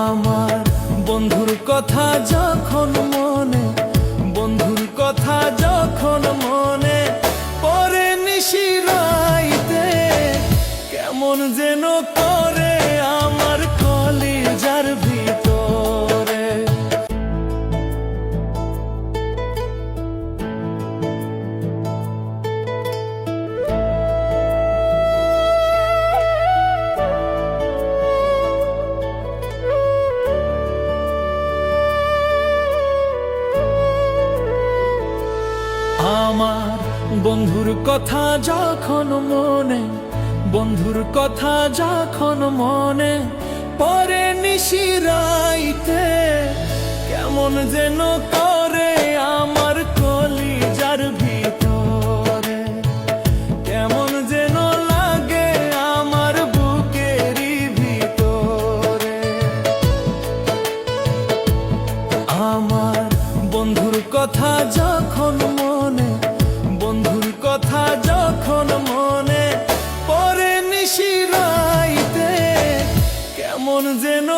আমার বন্ধুর কথা যখন মনে বন্ধুর কথা যখন মনে পরে নিশিরাইতে কেমন যেন আমার বন্ধুর কথা যখন মনে, বন্ধুর কথা যখন মনে, পরে নিশিরাইতে কেমন যেন করে আমার কলিজার ভিতরে। কেমন যেন লাগে আমার বুকেরই ভিতরে। আমার বন্ধুর কথা যখন কেমন যেন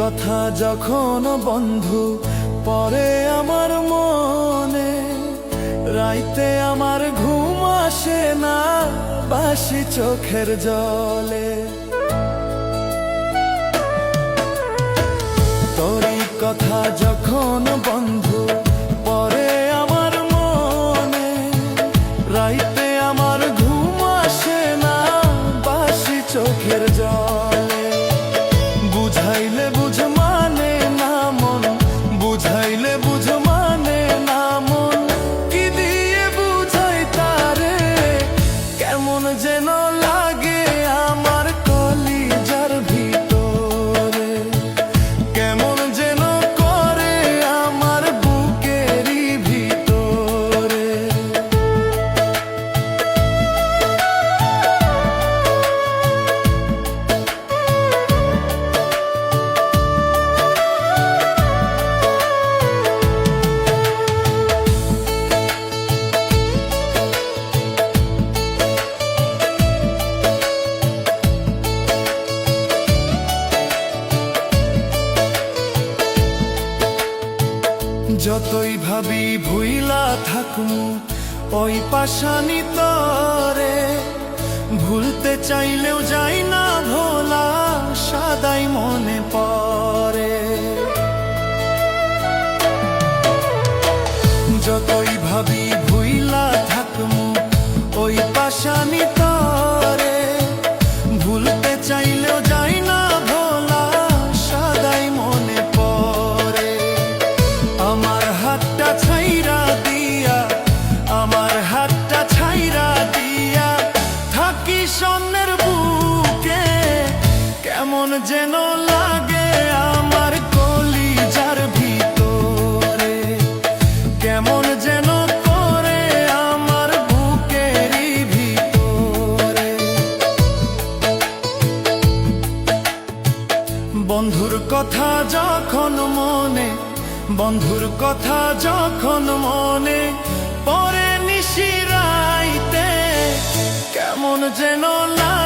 কথা যখন বন্ধু পরে আমার মনে, রাইতে আমার ঘুম আসে না, বাসি চোখের জলে। তোরই কথা যখন বন্ধু পরে আমার মনে, রাইতে আমার ঘুম আসে না, বাসি চোখের জলে। যতই ভাবি ভুইলা থাকুন ওই পাশানি তরে। ভুলতে চাইলেও যাই না ভোলা। বন্ধুর কথা যখন মনে বন্ধুর কথা যখন মনে পরে নিশিরাইতে কেমন যেন লাগে